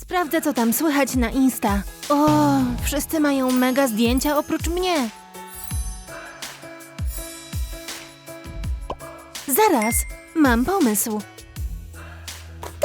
Sprawdzę, co tam słychać na Insta. O, wszyscy mają mega zdjęcia oprócz mnie. Zaraz, mam pomysł.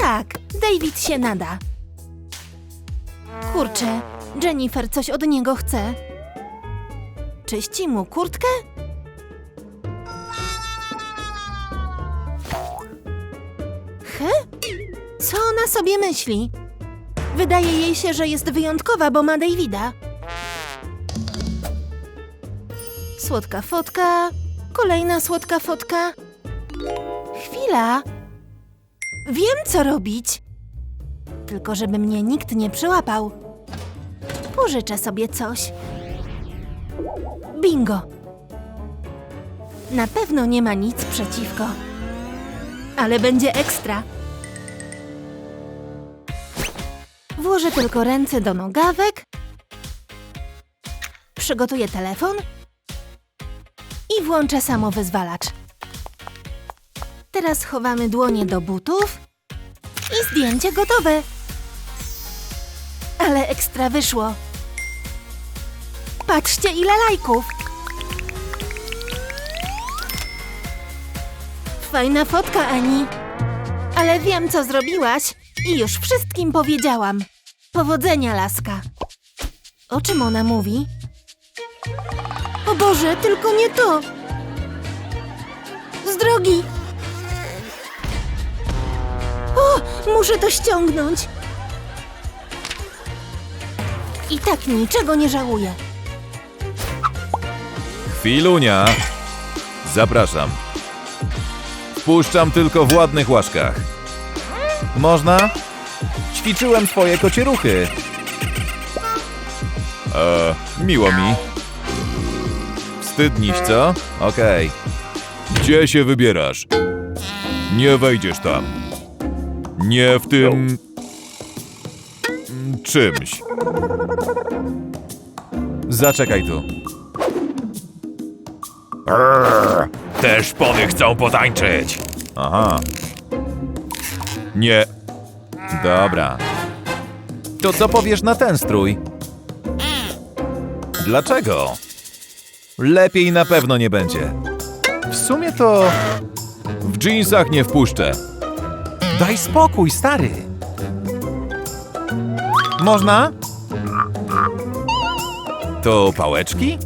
Tak, David się nada. Kurczę, Jennifer coś od niego chce. Czyści mu kurtkę? He? Co ona sobie myśli? Wydaje jej się, że jest wyjątkowa, bo ma Davida. Słodka fotka, kolejna słodka fotka. Chwila. Wiem, co robić. Tylko żeby mnie nikt nie przyłapał. Pożyczę sobie coś. Bingo. Na pewno nie ma nic przeciwko. Ale będzie ekstra. Włożę tylko ręce do nogawek. Przygotuję telefon. I włączę samowyzwalacz. Teraz chowamy dłonie do butów. I zdjęcie gotowe. Ale ekstra wyszło. Patrzcie, ile lajków. Fajna fotka, Ani. Ale wiem, co zrobiłaś i już wszystkim powiedziałam. Powodzenia, laska. O czym ona mówi? O Boże, tylko nie to! Z drogi! O, muszę to ściągnąć. I tak niczego nie żałuję. Chwilunia. Zapraszam. Wpuszczam tylko w ładnych łaszkach. Można? Ćwiczyłem swoje kocie ruchy. E, miło mi. Wstydniś, co? Okej. Gdzie się wybierasz? Nie wejdziesz tam. Nie w tym... czymś. Zaczekaj tu. Te szpony chcą potańczyć. Aha. Nie. Dobra. To co powiesz na ten strój? Dlaczego? Lepiej na pewno nie będzie. W sumie to. W dżinsach nie wpuszczę. Daj spokój, stary. Można? To pałeczki?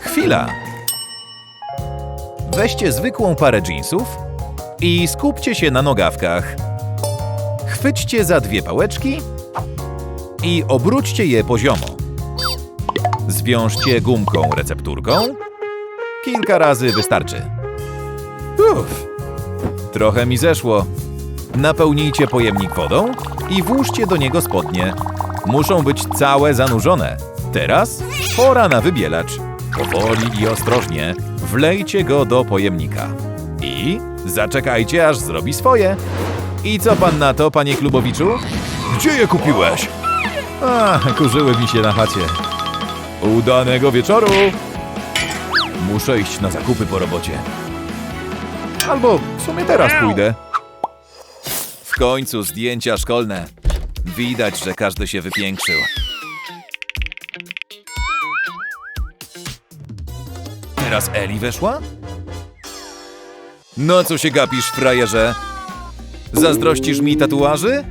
Chwila. Weźcie zwykłą parę jeansów i skupcie się na nogawkach. Chwyćcie za dwie pałeczki i obróćcie je poziomo. Zwiążcie gumką recepturką. Kilka razy wystarczy. Uff, trochę mi zeszło. Napełnijcie pojemnik wodą i włóżcie do niego spodnie. Muszą być całe zanurzone. Teraz pora na wybielacz. Powoli i ostrożnie wlejcie go do pojemnika. I zaczekajcie, aż zrobi swoje. I co pan na to, panie Klubowiczu? Gdzie je kupiłeś? A, kurzyły mi się na chacie. Udanego wieczoru! Muszę iść na zakupy po robocie. Albo w sumie teraz pójdę. W końcu zdjęcia szkolne. Widać, że każdy się wypiększył. Teraz Eli weszła? No co się gapisz, frajerze? Zazdrościsz mi tatuaży?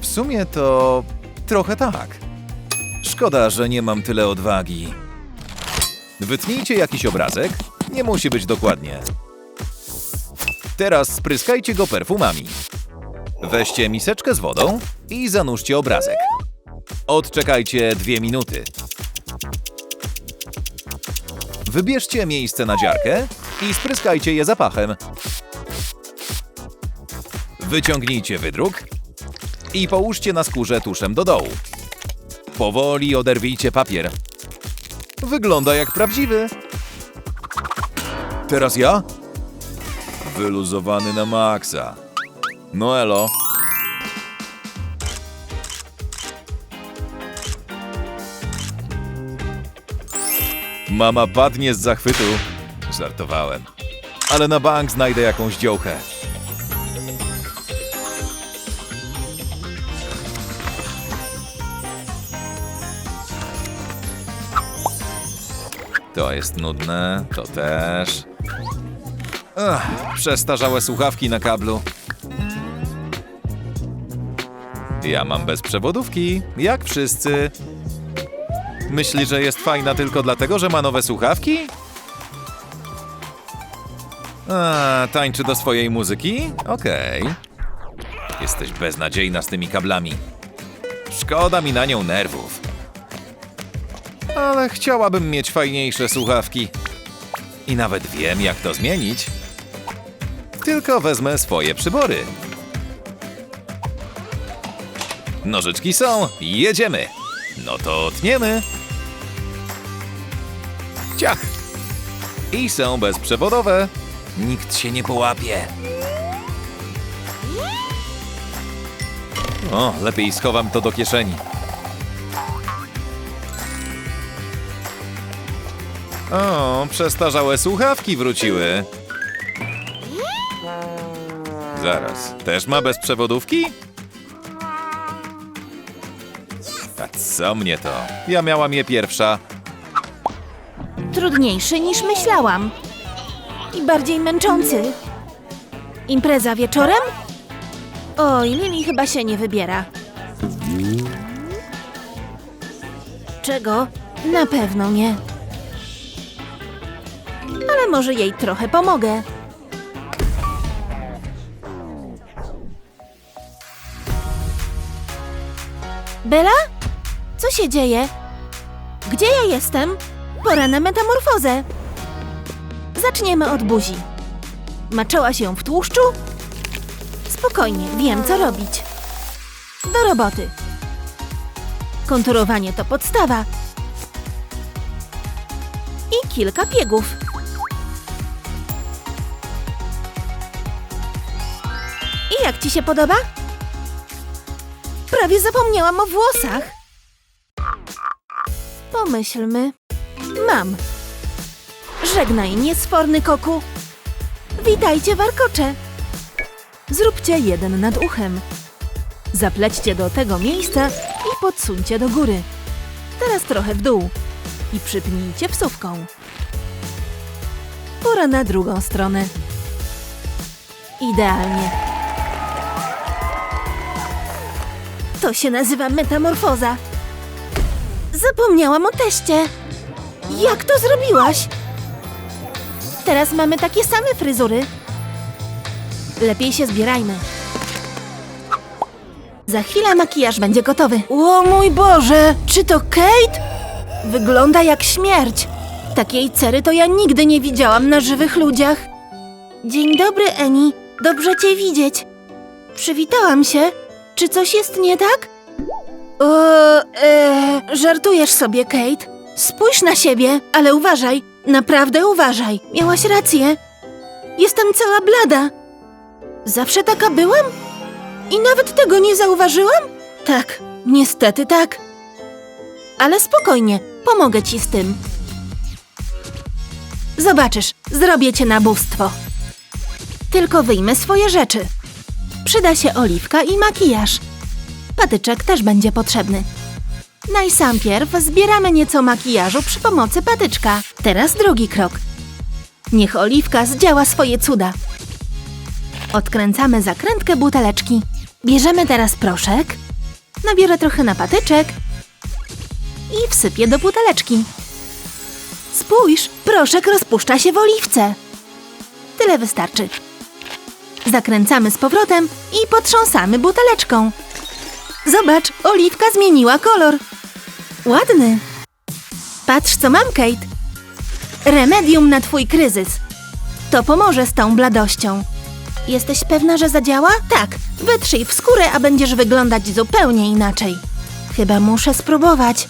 W sumie to trochę tak. Szkoda, że nie mam tyle odwagi. Wytnijcie jakiś obrazek. Nie musi być dokładnie. Teraz spryskajcie go perfumami. Weźcie miseczkę z wodą i zanurzcie obrazek. Odczekajcie dwie minuty. Wybierzcie miejsce na dziarkę i spryskajcie je zapachem. Wyciągnijcie wydruk i połóżcie na skórze tuszem do dołu. Powoli oderwijcie papier. Wygląda jak prawdziwy. Teraz ja? Wyluzowany na maksa. No elo. Mama padnie z zachwytu. Żartowałem. Ale na bank znajdę jakąś dziołchę. To jest nudne, to też. Ach, przestarzałe słuchawki na kablu. Ja mam bez przewodówki, jak wszyscy. Myśli, że jest fajna tylko dlatego, że ma nowe słuchawki? A, tańczy do swojej muzyki? Okej. Jesteś beznadziejna z tymi kablami. Szkoda mi na nią nerwów. Ale chciałabym mieć fajniejsze słuchawki. I nawet wiem, jak to zmienić. Tylko wezmę swoje przybory. Nożyczki są, jedziemy. No to tniemy. Ciach. I są bezprzewodowe. Nikt się nie połapie. O, lepiej schowam to do kieszeni. O, przestarzałe słuchawki wróciły. Zaraz, też ma bezprzewodówki? A co mnie to? Ja miałam je pierwsza. Trudniejszy niż myślałam. I bardziej męczący. Impreza wieczorem? Oj, Lili chyba się nie wybiera. Czego? Na pewno nie. Może jej trochę pomogę. Bela? Co się dzieje? Gdzie ja jestem? Pora na metamorfozę. Zaczniemy od buzi. Maczała się w tłuszczu? Spokojnie, wiem co robić. Do roboty. Konturowanie to podstawa. I kilka piegów. I jak ci się podoba? Prawie zapomniałam o włosach. Pomyślmy. Mam. Żegnaj, niesforny koku. Witajcie, warkocze. Zróbcie jeden nad uchem. Zaplećcie do tego miejsca i podsuńcie do góry. Teraz trochę w dół. I przypnijcie wsówką. Pora na drugą stronę. Idealnie. To się nazywa metamorfoza. Zapomniałam o teście. Jak to zrobiłaś? Teraz mamy takie same fryzury. Lepiej się zbierajmy. Za chwilę makijaż będzie gotowy. O mój Boże, czy to Kate? Wygląda jak śmierć. Takiej cery to ja nigdy nie widziałam na żywych ludziach. Dzień dobry, Eni. Dobrze cię widzieć. Przywitałam się. Czy coś jest nie tak? O, e, żartujesz sobie, Kate. Spójrz na siebie, ale uważaj, naprawdę uważaj. Miałaś rację. Jestem cała blada. Zawsze taka byłam? I nawet tego nie zauważyłam? Tak, niestety tak. Ale spokojnie, pomogę ci z tym. Zobaczysz, zrobię cię na bóstwo. Tylko wyjmę swoje rzeczy. Przyda się oliwka i makijaż. Patyczek też będzie potrzebny. Najsampierw zbieramy nieco makijażu przy pomocy patyczka. Teraz drugi krok. Niech oliwka zdziała swoje cuda. Odkręcamy zakrętkę buteleczki. Bierzemy teraz proszek. Nabiorę trochę na patyczek. I wsypię do buteleczki. Spójrz, proszek rozpuszcza się w oliwce. Tyle wystarczy. Zakręcamy z powrotem i potrząsamy buteleczką. Zobacz, oliwka zmieniła kolor. Ładny. Patrz, co mam, Kate. Remedium na twój kryzys. To pomoże z tą bladością. Jesteś pewna, że zadziała? Tak. Wytrzyj w skórę, a będziesz wyglądać zupełnie inaczej. Chyba muszę spróbować.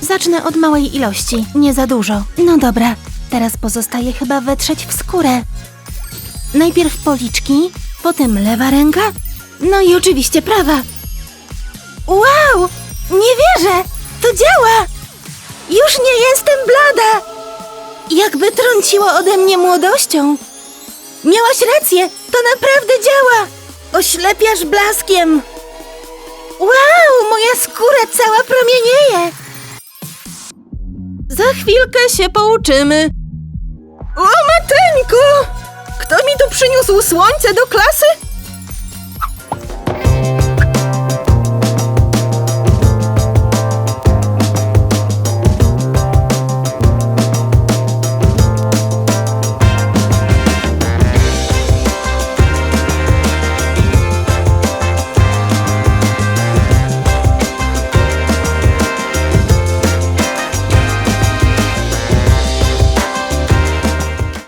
Zacznę od małej ilości, nie za dużo. No dobra, teraz pozostaje chyba wetrzeć w skórę. Najpierw policzki, potem lewa ręka, no i oczywiście prawa. Wow! Nie wierzę! To działa! Już nie jestem blada! Jakby trąciło ode mnie młodością. Miałaś rację, to naprawdę działa! Oślepiasz blaskiem! Wow, moja skóra cała promienieje! Za chwilkę się pouczymy. O, Mateńko! Kto mi tu przyniósł słońce do klasy?